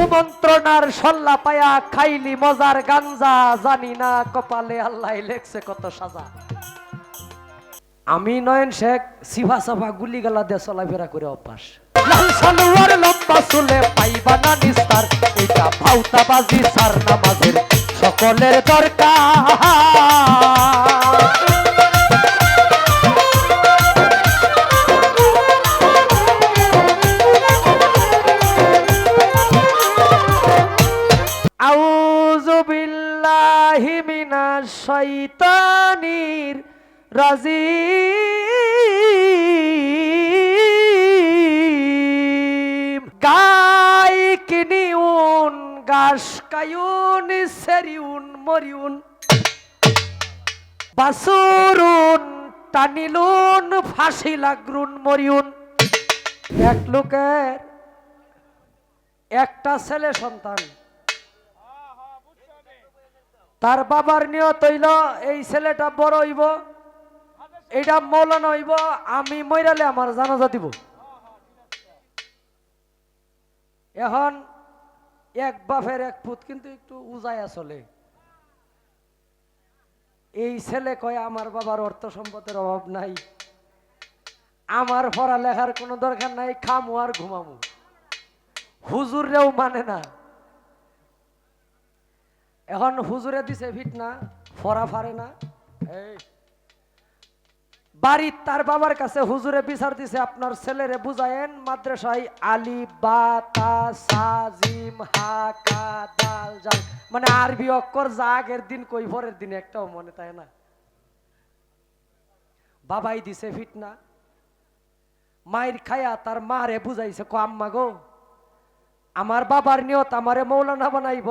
কুমন্ত্রণার সল্লা পায়া খাইলি মজার গাঞ্জা, জানি না কপালে আল্লাহ লেখছে কত সাজা। আমি নয়ন শেখ, সিভা সাভা গুলি গালা দিয়ে চলাফেরা করে অভ্যাস। লাল লম্বা চুলে পাইবা না নিস্তার, এটা ভাউতা বাজি সার নামাজের সকলের দরকার। মিনাশ শাইতানির রাজিম গাই কিনিউন গাস কায়ুন, সেরিউন, মরিউন। বাসুরুন, টানিলুন, ফাঁসি লাগরুন, মরিউন। এক লোকের একটা ছেলে সন্তান। তার বাবার নিয়ত হইল, এই ছেলেটা বড় হইব এইটা মৌলানা হইব, আমি মইরালে আমার জানাজা দিব। এখন এক বাপের এক পুত কিন্তু একটু উজায়া চলে। এই ছেলে কয়, আমার বাবার অর্থ সম্পদের অভাব নাই, আমার পড়ালেখার কোনো দরকার নাই, খামু আর ঘুমামু। হুজুরেও মানে না। এখন হুজুরে দিছে ভিট না ফরা ফারে না। বাড়ির তার বাবার কাছে হুজুরে বিচার দিছে আপনার ছেলেরে বুঝায়েন মাদ্রাসায় আলি বা তা সা জিম হা কা দাল জাল। মানে আরবি অক্ষর যা আগের দিন কই পরের দিন একটাও মনে তাই না। বাবাই দিছে ফিট না। মায়ের খায়া তার মারে বুঝাইছে কো আম্মা গো আমার বাবার নিয়ত আমারে মৌলানা বানাইব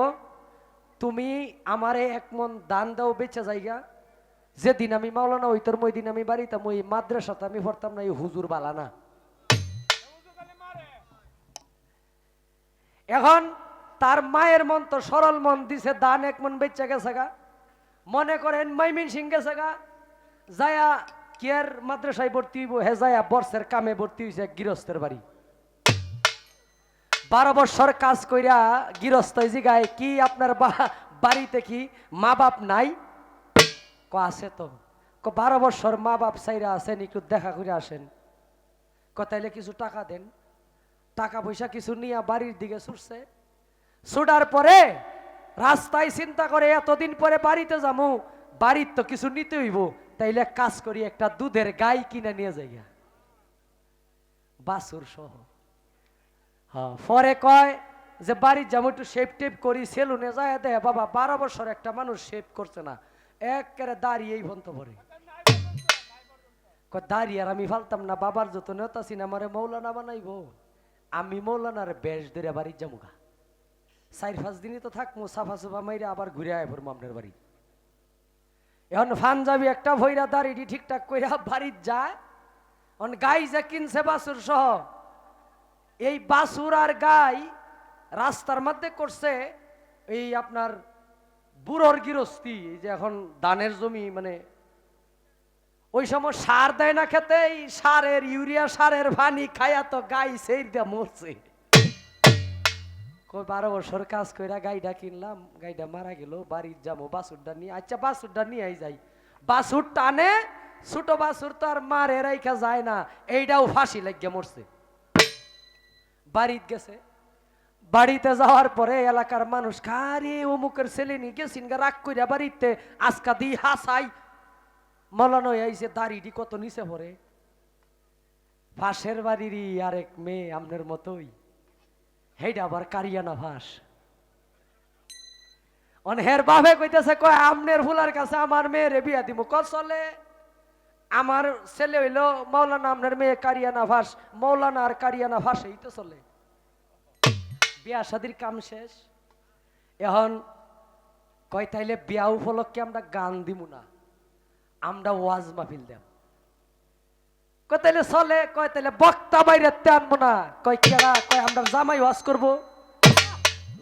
তুমি আমারে এক মন দান দাও, বেঁচে যাইগা। যেদিন আমি মাওলানা হইতর মই দিন আমি বাড়িতে, মই মাদ্রাসাতে আমি পড়তাম না, এই হুজুর বালানা এখন তার মায়ের মন তো সরল মন দিছে, দান এক মন বেচে গেছে গা। মনে করেন মাইমিন সিং গেছে গা। যায়া কেয়ার মাদ্রাসায় ভর্তি হইব, হে যায়া বর্ষের কামে ভর্তি এক গৃহস্থের বাড়ি। বারো বছর কাজ কইরা গৃহস্থ জিগায় কি আপনার বাড়িতে কি মা বাপ নাই? ক, আছে তো। ক, বারো বছর মা বাপ সাইরা আছেন, একটু দেখা করে আসেন। ক, তাইলে কিছু টাকা দেন। টাকা পয়সা কিছু নিয়ে বাড়ির দিকে ছুটছে। ছুটার পরে রাস্তায় চিন্তা করে, এতদিন পরে বাড়িতে যাব বাড়ির তো কিছু নিতে হইব। তাইলে কাজ করি, একটা দুধের গাই কিনে নিয়ে যাই বাসুর সহ হ্যাঁ পরে কয় যে বাড়ির যেমন একটু শেপ টেপ করি সেলুনে যায় দেয়, বাবা, বারো বছর একটা মানুষ শেপ করছে না, একেবারে দাঁড়িয়েই ভন্ত পরে দাঁড়িয়ে আর আমি ফালতাম না, বাবার যত নেতা সিন আমারে মৌলানা বানাইবো, আমি মৌলানার বেশ ধরে বাড়ির যামুগা চার পাঁচ দিনই তো থাকব সাফা সুফা মাইরে আবার ঘুরে আয় পড়ব আপনার বাড়ি। এখন ফানজাবি একটা ভৈরা দাঁড়িয়ে ঠিকঠাক কইরা বাড়ির যায় অন গাই যে কিনছে বাসুর সহ এই বাসুর আর গাই রাস্তার মধ্যে করছে এই আপনার বুড়োর গৃহস্থী যে এখন ধানের জমি মানে ওই সময় সার দেয় না খেতে, এই সারের ইউরিয়া, সারের পানি খায়া তো গাই সেই মরছে। কই বারো বছর কাজ কইরা গাইডা কিনলাম, গাইডা মারা গেল, বাড়ির যাব, বাসুরটা নিয়ে আচ্ছা বাসুরটা নিয়ে যাই। বাসুর টানে, ছোট বাসুর তো আর মারে রাইখা যায় না, এইটাও ফাঁসি লাগিয়ে মরছে। বাড়িতে গেছে। বাড়িতে যাওয়ার পরে এলাকার মানুষ, কারে অমুকের ছেলে নিয়ে গেছিন রাগ কইরা বাড়িতে আজকা দি হাসাই। মলানো আইছে দাড়িটি কত নিচে পড়ে। ফাঁসের বাড়িরই আরেক মেয়ে আমনের মতোই। হেইটা আবার কারিয়ানা ফাঁস অনহের বাপে কইতেছে, কয়, আমনের ফুলার কাছে আমার মেয়েরে বিয়া দিব ক চলে আমার ছেলে হইল মৌলানা আমনের মেয়ে কারিয়ানা ফাঁস মৌলানা আর কারিয়ানা ফাঁস এই তো চলে। বিয়া শাদির কাম শেষ। এখন কয় তাইলে বিয়া উপলক্ষে আমরা গান দিব না, আমরা ওয়াজ মাহফিল দেব। কয় তাইলে চলে, কয় তাইলে বক্তা বাইরে আনব না, কয় কেরা কয় আমরা জামাই ওয়াজ করব।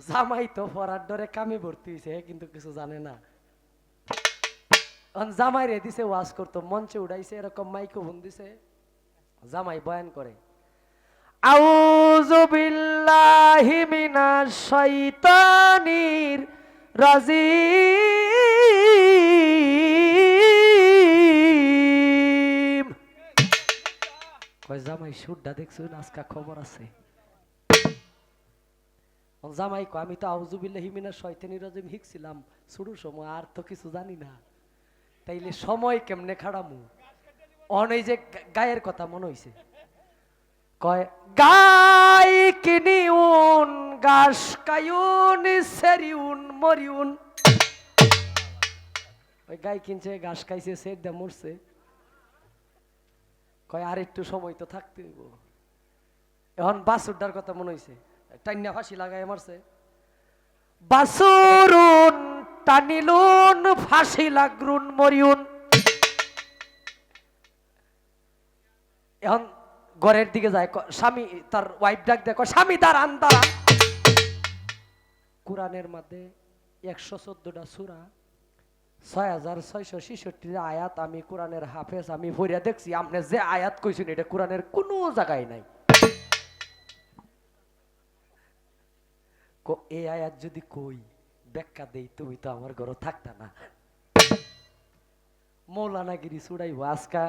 জামাই তো পড়ার ডরে কামে ভর্তি হয়েছে কিন্তু কিছু জানে না। জামাই রে দিছে ওয়াজ করতো, মঞ্চে উঠাইছে এরকম মাইক্রোফোন দিছে। জামাই বয়ান করে, আউযু বিল্লাহি মিনাশ শাইতানির রাজিম। কয়, জামাই, সুরটা দেখছুন আজকা খবর আছে। জামাই কয়, আমি তো আউযু বিল্লাহি মিনাশ শাইতানির রাজিম শিখছিলাম শুরু সময় আর তো কিছু জানি না। তাইলে সময় কেমনে খাড়ামু? অন এই যে গায়ের কথা মনে হইছে। কয়, গাই কিনিউন গাস কায়ুন, সেরিউন, মরিউন। ওই গাই কিনছে ঘাস খাইছে দা মরছে। কয়, আর একটু সময় তো থাকতে হইব। এখন বাসুরটার কথা মনে হইছে। টাইনা ফাঁসি লাগাই মারছে। বাসুরুন টানিলুন ফাঁসি লাগরুন, মরিউন। এখন ঘরের দিকে যায় স্বামী তার ওয়াইফ ডাক দেখো স্বামী, দাঁড়ান দাঁড়ান। কোরআনের মধ্যে একশো চোদ্দটা সুরা, ছয় হাজার ছয়শো ছেষট্টি আয়াত আমি কোরআনের হাফেজ, আমি ভরিয়া দেখছি, আপনি যে আয়াত কইছেন, এটা কোরআনের কোনো জায়গায় নাই। এই আয়াত যদি কই ব্যাখ্যা দেই তুমি তো আমার ঘরে থাকতা না। মৌলানাগিরি চুড়াইব আজকা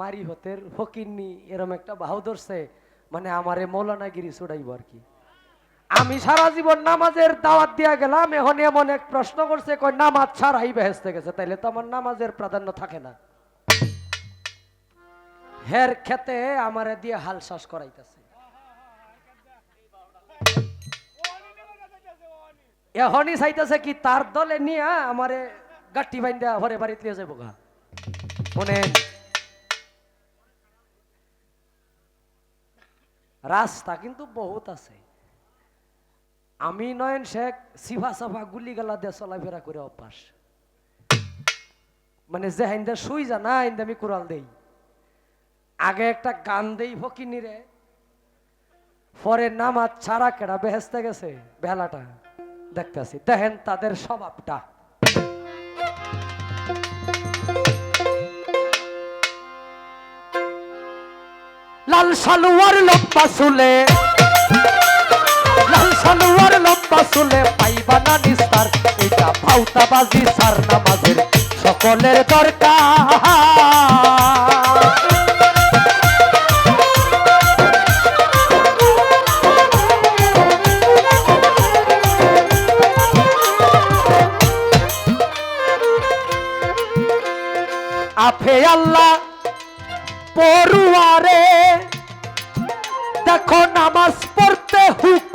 মারি হতের ফকিরনি এরম একটা বাহু ধরছে মানে আমারে মৌলানাগিরি চুড়াইব আর কি। আমি সারা জীবন নামাজের দাওয়াত দিয়া গেলাম, এখন এমন এক প্রশ্ন করছে কই নামাজ ছাড়াই বেহেস্তে গেছে, তাইলে তো আমার নামাজের প্রাধান্য থাকে না। হের খেতে আমারে দিয়ে হাল শ্বাস করাইতেছে। এখনই চাইতেছে কি তার দলে নিয়ে আমারে গাঠি বাইন্দা ঘরে বাড়িতে নিয়ে যাব গা। শোনেন রাস্তা কিন্তু বহুত আছে। আমি নয়ন শেখ সিফা সাফা গুলি গালা দিয়ে চলাফেরা করে অভ্যাস। মানে যে হাইন্দা শুই যা, না হাইন্দা আমি কোরাল দেই। আগে একটা গান দেই ফকিনি রে পরে নামাজ ছাড়া কেডা বেহেস্তে গেছে বেলাটা দেখতেছি। দেখেন তাদের স্বভাবটা। লাল সালোয়ার লম্বা চুলে, লাল সালোয়ার লম্বা চুলে পাইবা না নিস্তার, এটা ভাউতা বাজি সার নামাজের সকলের দরকার।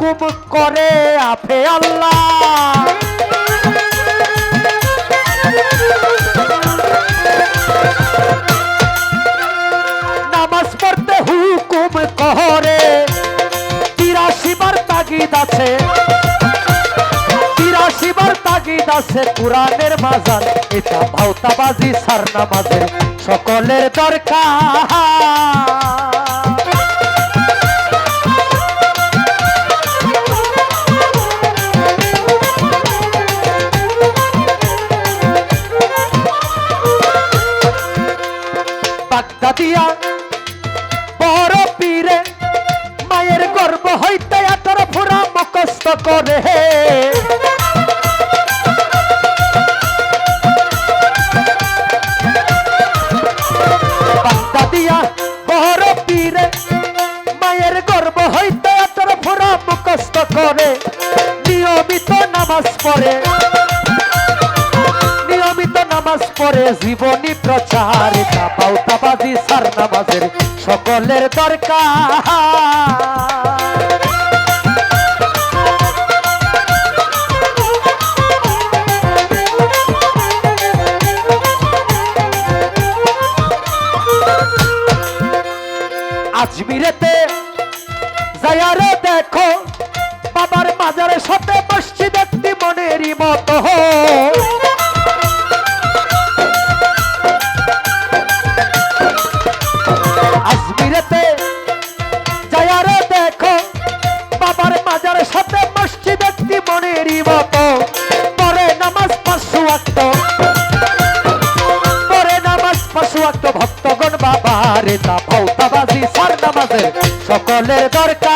হুকুম করে আফে আল্লাহ। নামাজ পড়তে হুকুম করে তিরাশি বার তাগিদ আছে। তিরাশি বার তাগিদ আছে কোরআনের মাজার, এটা ভাওতাবাজি সার নামাজের সকলের দরকার। জীবনী প্রচার এটা পাউতাবাজি সার নামাজের সকলের দরকার।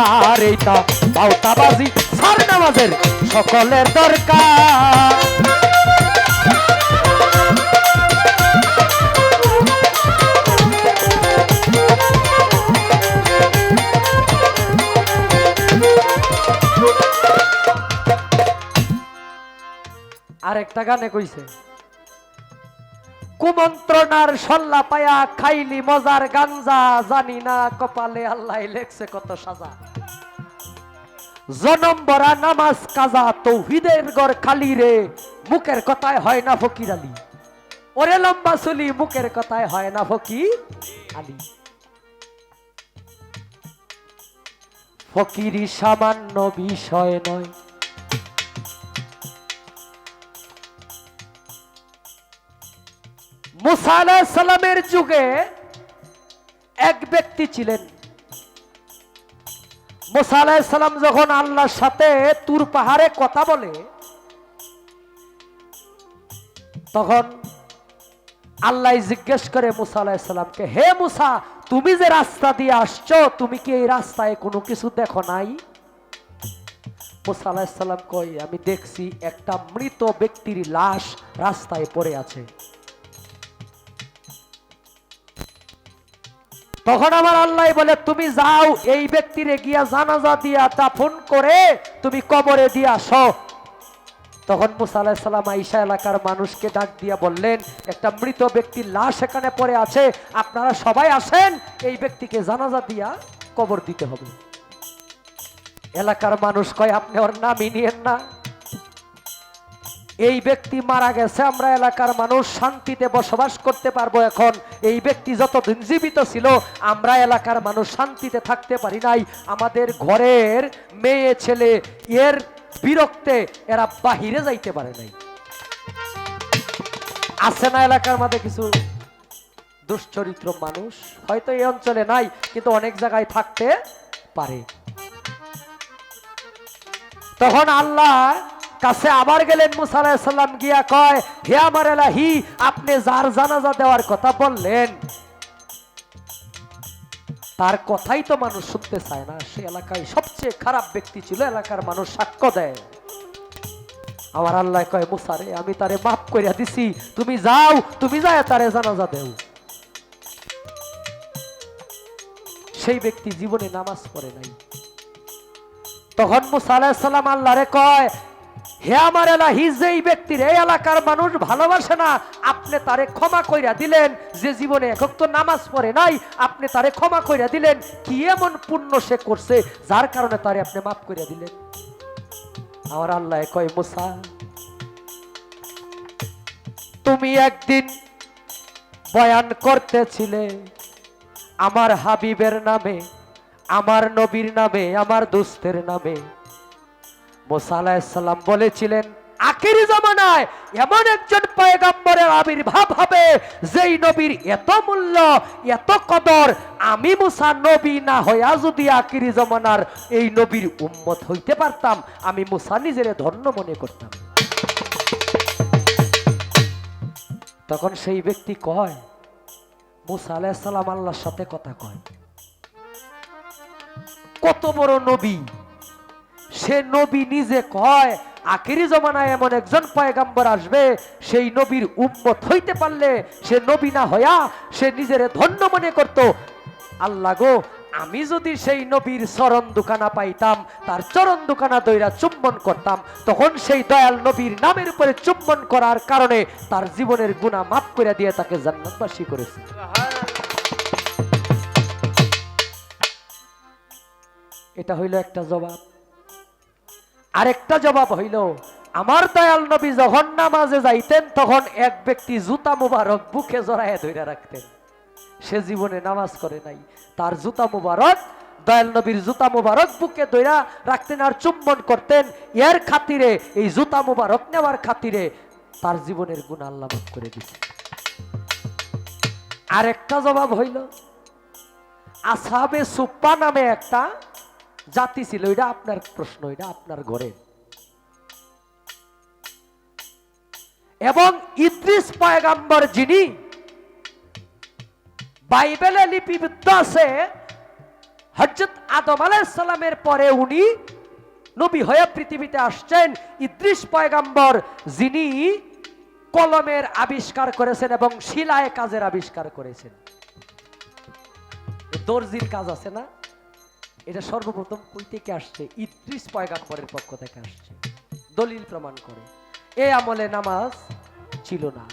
বিষমন্তকার এইটা বাউতাবাজি সার নামাজের সকলের দরকার। আরেকটা গানে কইছে। কুমন্ত্রণার সল্লা পায়া খাইলি মজার গাঞ্জা, জানি না কপালে আল্লাহ লেখছে কত সাজা। জনম বরা নামাজ কাজা, তৌহিদের গড় খালি রে, মুখের কথায় হয় না ফকির আলী। ওরে লম্বা চুলি, মুখের কথায় হয় না ফকির আলী। ফকিরি সামান্য বিষয় নয় সালামের যুগে এক ব্যক্তি ছিলেন। সালাম যখন আল্লাহর সাথে তুর পাহাড়ে কথা বলে, তখন আল্লাহ জিজ্ঞেস করে মুসা সালামকে, হে মুসা, তুমি যে রাস্তা দিয়ে আসছো, তুমি কি এই রাস্তায় কোনো কিছু দেখো নাই? মুসা সালাম কই আমি দেখছি একটা মৃত ব্যক্তির লাশ রাস্তায় পড়ে আছে। তখন আমার আল্লাহ বলে, তুমি যাও, এই ব্যক্তিরে গিয়া জানাজা দিয়া দাফন করে তুমি কবরে দিয়ে আসো। তখন মুসা আলাহিসাল্লাম আইসা এলাকার মানুষকে ডাক দিয়া বললেন, একটা মৃত ব্যক্তির লাশ এখানে পড়ে আছে, আপনারা সবাই আসেন, এই ব্যক্তিকে জানাজা দিয়া কবর দিতে হবে। এলাকার মানুষ কয়, আপনি ওর নামই নিয়েন না। এই ব্যক্তি মারা গেছে, আমরা এলাকার মানুষ শান্তিতে বসবাস করতে পারব এখন। এই ব্যক্তি যতদিন জীবিত ছিল, আমরা এলাকার মানুষ শান্তিতে থাকতে পারি নাই। আমাদের ঘরের মেয়ে ছেলে, এর বিরক্তে এরা বাহিরে যাইতে পারে নাই। আছে না এলাকার মধ্যে কিছু দুশ্চরিত্র মানুষ? হয়তো এই অঞ্চলে নাই, কিন্তু অনেক জায়গায় থাকতে পারে। তখন আল্লাহ কাছে আবার গেলেন মুসা আলাহিসাল্লাম গিয়া কয়, হে আমার এলাহি, আপনি যার জানাজা দেওয়ার কথা বললেন, তার কথাই তো মানুষ শুনতে চায় না। সে এলাকায় সবচেয়ে খারাপ ব্যক্তি ছিল, এলাকার মানুষ সাক্ষ্য দেয়। আমার আল্লাহ কয় মুসারে আমি তারে মাফ করিয়া দিছি। তুমি যাও, তুমি যায় তারে জানাজা দেও। সেই ব্যক্তি জীবনে নামাজ পড়ে নাই। তখন মুসা আলাহিসাল্লাম আল্লাহরে কয় হে আমার এলাহি যেই ব্যক্তির, এই এলাকার মানুষ ভালোবাসে না, আপনি তারে ক্ষমা কইরা দিলেন। যে জীবনে একক তো নামাজ পড়ে নাই, আপনি তারে ক্ষমা কইরা দিলেন। কি এমন পুণ্য সে করছে, যার কারণে তারে আপনি মাফ কইরা দিলেন? আমার আল্লাহ কয়, মুসা, তুমি একদিন বয়ান করতেছিলে, আমার হাবিবের নামে, আমার নবীর নামে, আমার দোস্তের নামে। মোসা আলাহিসাল্লাম বলেছিলেন, আখেরি জমানায় এমন একজন পয়গাম্বরের আবির্ভাব হবে, যেই নবীর এত মূল্য, এত কদর, আমি মুসা নবী না হইয়া যদি আখেরি জমানার এই নবীর উম্মত হইতে পারতাম, আমি মুসা নিজের ধন্য মনে করতাম। তখন সেই ব্যক্তি কয়, মুসা আলাহিসাল্লাম আল্লাহর সাথে কথা কয়। কত বড় নবী সে নবী নিজে কয়, আখেরি জমানায় এমন একজন পয়গাম্বর আসবে, সেই নবীর উম্মত হইতে পারলে সে নবী না হইয়া সে নিজের ধন্য মনে করত। আল্লাহ গো, আমি যদি সেই নবীর চরণ দোকানা পাইতাম, তার চরণ দোকানা দইরা চুম্বন করতাম, তখন সেই দয়াল নবীর নামের উপরে চুম্বন করার কারণে তার জীবনের গুণা মাফ করে দিয়ে তাকে জান্নাতবাসী করেছে। এটা হইল একটা জবাব। আরেকটা জবাব হইল, আমার দয়াল নবী যখন নামাজে যাইতেন, তখন এক ব্যক্তি জুতা মুবারক বুকে জড়ায় ধরে রাখতেন। সে জীবনে নামাজ করে নাই। তার জুতা মুবারক, দয়াল নবীর জুতা মুবারক বুকে দইরা রাখতেন আর চুম্বন করতেন। এর খাতিরে, এই জুতা মুবারক নেওয়ার খাতিরে তার জীবনের গুণ আল্লাহ করে দিচ্ছে আর একটা জবাব হইল, আসাবে সুপ্পা নামে একটা জাতি ছিল, এটা আপনার প্রশ্ন, এটা আপনার ঘরে। এবং ইদ্রিস পয়গাম্বর যিনি, বাইবেলে লিপিবদ্ধ আছে হজরত আদম আলাইসাল্লামের পরে উনি নবী হয়ে পৃথিবীতে আসছেন। ইদ্রিস পয়গাম্বর যিনি কলমের আবিষ্কার করেছেন এবং শিলায় কাজের আবিষ্কার করেছেন। দর্জির কাজ আছে না? এটা সর্বপ্রথম কই থেকে আসছে? ইত্রিশ পয়গাম্বরের পক্ষ থেকে আসছে। দলিল প্রমাণ করে। এ আমলে নামাজ ছিল না।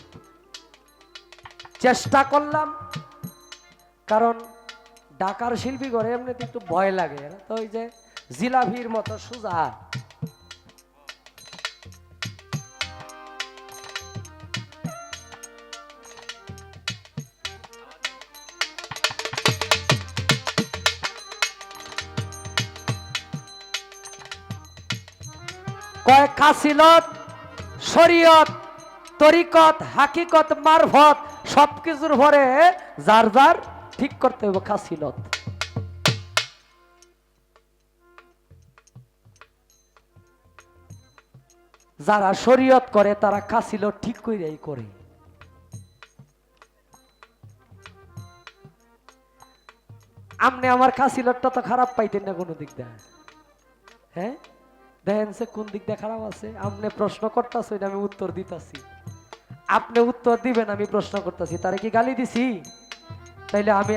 চেষ্টা করলাম, কারণ ডাকার শিল্পী ঘরে এমনিতে একটু ভয় লাগে। তো ওই যে জিলাভির মতো সুজা কয়েক শরীয়ত, তরিকত, হাকিকত, মারফত, সবকিছুর ভরে যার যার ঠিক করতে হবে কাসিলত যারা শরীয়ত করে, তারা কাসিলত ঠিক কইরাই করে। আপনি আমার কাসিলতটা তো খারাপ পাইতেন না কোনো দিক দিয়ে। হ্যাঁ? দেখেন সে কোন দিক দিয়ে খারাপ আছে? আপনি প্রশ্ন করতেছ আমি উত্তর দিতাছি। আপনি উত্তর দিবেন, আমি প্রশ্ন করতেছি। তারে কি গালি দিছি? তাইলে আমি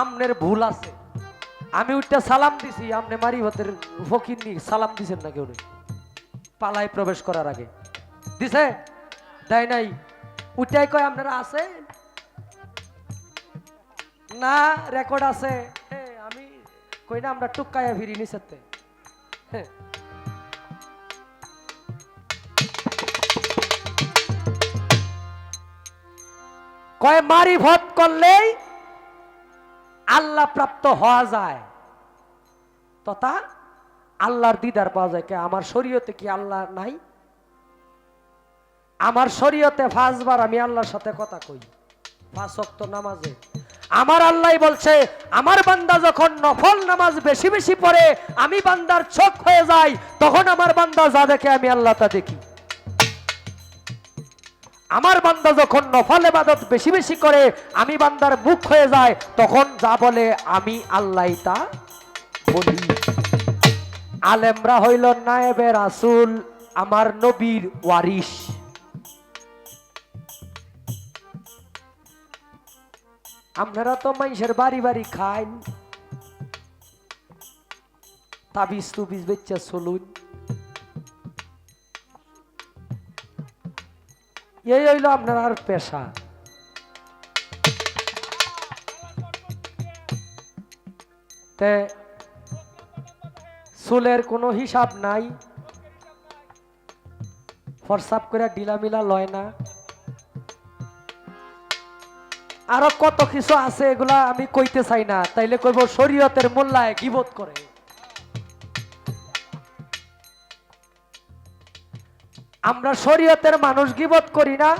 আমনের ভুল আছে। আমি উঠতে সালাম দিছি আপনি মারি হতের ফকির নি সালাম দিছেন না কেউ পালায় প্রবেশ করার আগে। দিছে? তাই নাই। উঠাই কয়, আপনারা আছে? না রেকর্ড আছে। আমি কই না, আমরা টুকায়া ফিরি নিচেতে হ্যাঁ কয় মারি ভত করলেই আল্লাহ প্রাপ্ত হওয়া যায়। তথা আল্লাহর দিদার পাওয়া যায়। কে, আমার শরীয়তে কি আল্লাহ নাই? আমার শরীয়তে পাঁচবার আমি আল্লাহর সাথে কথা কই। ওয়াক্ত নামাজে। আমার আল্লাহ বলছে, আমার বান্দা যখন নফল নামাজ বেশি বেশি পড়ে, আমি বান্দার চোখ হয়ে যাই, তখন আমার বান্দা যা দেখে আমি আল্লাহ তা দেখি। আমার বান্দা যখন নফল এবাদত বেশি বেশি করে, আমি বান্দার মুখ হয়ে যায়, তখন যা বলে, আমি আল্লাহ তা বলি। আলেমরা হইল নায়েবে রাসুল, আমার নবীর ওয়ারিস আপনারা তো মানুষের বাড়ি বাড়ি খান। তাবিজ তুবিজ বেচা চলুন। এই হইল আপনার আর পেশা। চুলের কোনো হিসাব নাই। ফরসাপ করে ডিলামিলা লয় না। আরও কত কিছু আছে এগুলা আমি কইতে চাই না। তাইলে কইব শরীয়তের মোল্লায় গিবত করে। আমরা শরীয়তের মানুষ গিবত করি না।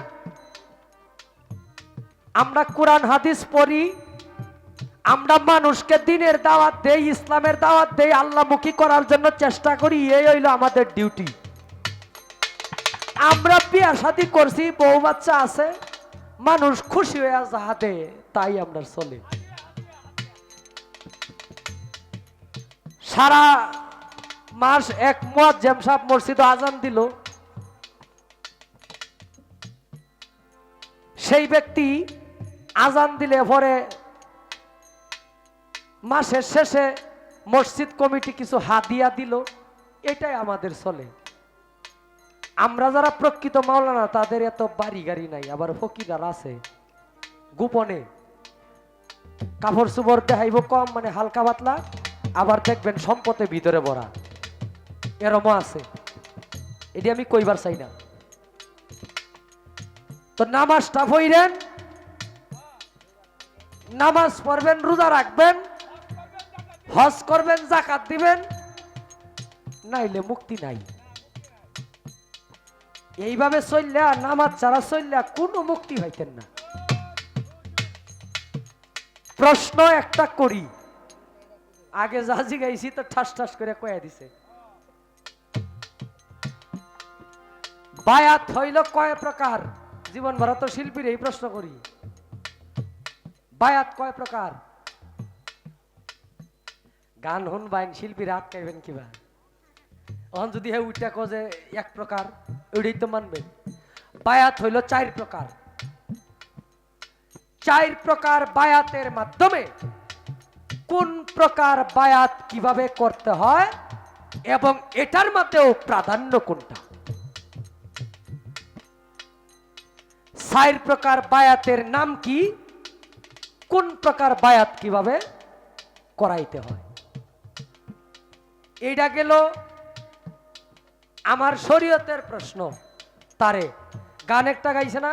আমরা কোরআন, হাদিস পড়ি। আমরা মানুষকে দিনের দাওয়াত দেই, ইসলামের দাওয়াত দেই আল্লাহমুখী করার জন্য চেষ্টা করি, এই হইল আমাদের ডিউটি। আমরা বিয়া শাদি করছি, বউ বাচ্চা আছে, মানুষ খুশি হয়ে যাহাতে তাই আমরা চলে। সারা মাস এক মত জেমসাব মসজিদ আজান দিল। সেই ব্যক্তি আজান দিলে পরে মাসের শেষে মসজিদ কমিটি কিছু হাদিয়া দিল। এটাই আমাদের চলে। আমরা যারা প্রকৃত মাওলানা, তাদের এত বাড়ি গাড়ি নাই, আবার ফকিরার আছে। গোপনে কাপড় চুপড় দেখাইব কম মানে হালকা পাতলা, আবার দেখবেন সম্পদে ভিতরে ভরা। এরমও আছে। এটি আমি কইবার চাই না। তো নামাজটা পড়েন। নামাজ পড়বেন, রোজা রাখবেন। হজ করবেন জাকাত দিবেন। নাইলে মুক্তি নাই। এইভাবে চললে নামাজ ছাড়া চললে কোনো মুক্তি হইতেন না। প্রশ্ন একটা করি। আগে যা জিগাইছি তো ঠাস ঠাস করে কয়ে দিছে। বায়াত হইল কয় প্রকার? জীবন ভারত শিল্পীর এই প্রশ্ন করি। বায়াত কয় প্রকার? গান হুন বাইন, শিল্পীরা আটকাইবেন কিবা? অহন যদি হে উইটা কজে এক প্রকার ওইটাই তো মানবেন। বায়াত হইল চার প্রকার। চার প্রকার বায়াতের মাধ্যমে কোন প্রকার বায়াত কীভাবে করতে হয় এবং এটার মধ্যেও প্রাধান্য কোনটা? চার প্রকার বায়াতের নাম কি? কোন প্রকার বায়াত কীভাবে করাইতে হয়? এইটা গেল আমার শরীয়তের প্রশ্ন। তারে, গান একটা গাইছে না?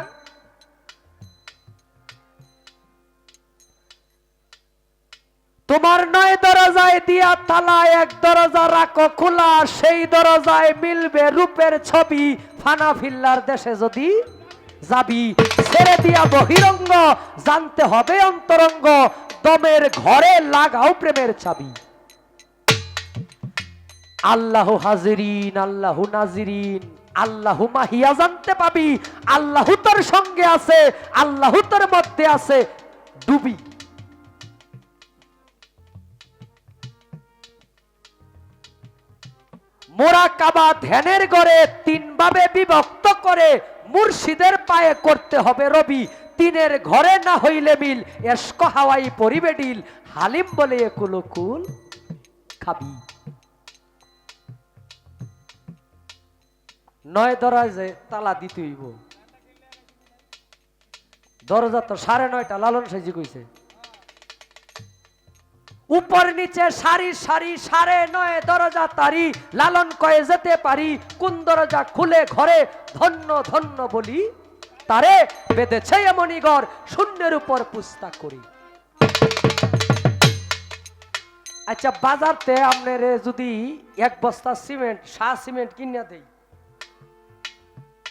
তোমার নয় দরজায় দিয়া তালা এক দরজা রাখো, খোলা সেই দরজায় মিলবে রূপের ছবি। ফানা ফিল্লার দেশে যদি যাবি, ছেড়ে দিয়া বহিরঙ্গ, জানতে হবে অন্তরঙ্গ, দমের ঘরে লাগাও প্রেমের চাবি। আল্লাহ হাজিরিন, আল্লাহ নাজিরিন, আল্লাহ মাহিয়া জানতে পাবি, আল্লাহ তোর সঙ্গে আছে, আল্লাহ তোর মধ্যে আছে, ডুবি। মোরা কাবা ধ্যানের গড়ে তিন ভাবে বিভক্ত করে মুর্শিদের পায়ে করতে হবে রবি। তিনের ঘরে না হইলে মিল এস্ক হাওয়াই পরিবে ডিল হালিম বলে একুলকুল খাবি। নয় দরজায় তালা দিতে হইব। দরজা তো সাড়ে নয়টা, লালন সাইজি কইছে। উপর নিচে সারি সারি সাড়ে নয় দরজা তারি, লালন কয়ে যেতে পারি, কোন দরজা খুলে ঘরে ধন্য ধন্য বলি, তারে বেঁধেছে এমনই শূন্যের উপর পুস্তা করি। আচ্ছা বাজারতে আপনার যদি এক বস্তা সিমেন্ট শাহ সিমেন্ট কিনে দেই,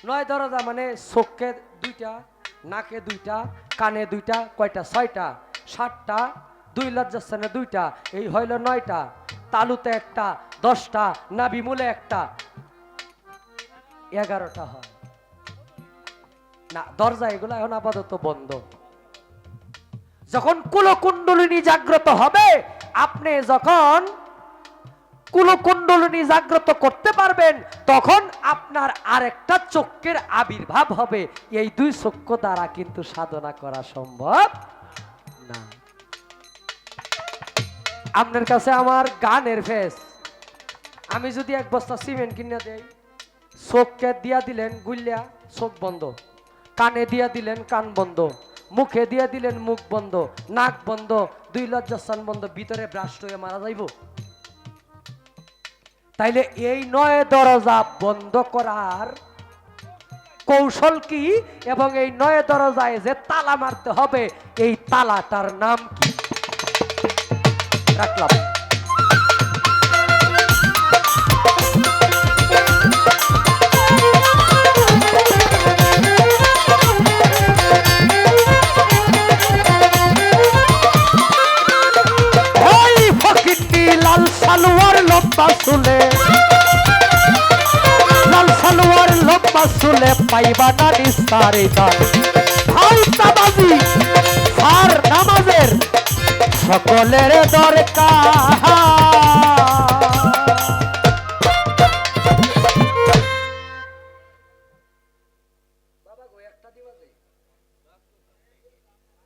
নয় দরজা মানে চোখে দুইটা, নাকে দুইটা, কানে দুইটা, কয়টা, ছয়টা, সাতটা দুই লজ্জাস্থানে দুইটা, এই হইল নয়টা, তালুতে একটা, দশটা, নাবিমূলে একটা। এগারোটা হয়। না, দরজা এগুলো এখন আপাতত বন্ধ। যখন কুলকুণ্ডলিনী জাগ্রত হবে, আপনি যখন কুলকুণ্ডলিনী জাগ্রত করতে পারবেন, তখন আপনার আরেকটা চক্ষের আবির্ভাব হবে। এই দুই চক্ষু দ্বারা কিন্তু সাধনা করা সম্ভব আপনার কাছে আমার গানের ফেস আমি যদি এক বস্তা সিমেন্ট কিনে দেই, চোখকে দিয়া দিলেন গুলিয়া, চোখ বন্ধ। কানে দিয়া দিলেন কান বন্ধ। মুখে দিয়া দিলেন মুখ বন্ধ। নাক বন্ধ। দুই লজ্জাস্থান বন্ধ। ভিতরে ব্রাস্ট হয়ে মারা যাইব। তাইলে এই নয় দরজা বন্ধ করার কৌশল কি? এবং এই নয় দরজায় যে তালা মারতে হবে, এই তালাটার নাম কি? রাখলাম। সালোয়ার, লম্বা চুলে। লাল সালোয়ার, লম্বা চুলে পাইবা না নিস্তারে দান ভাই তাবাজি আর নামাজের। সকলের দরকার।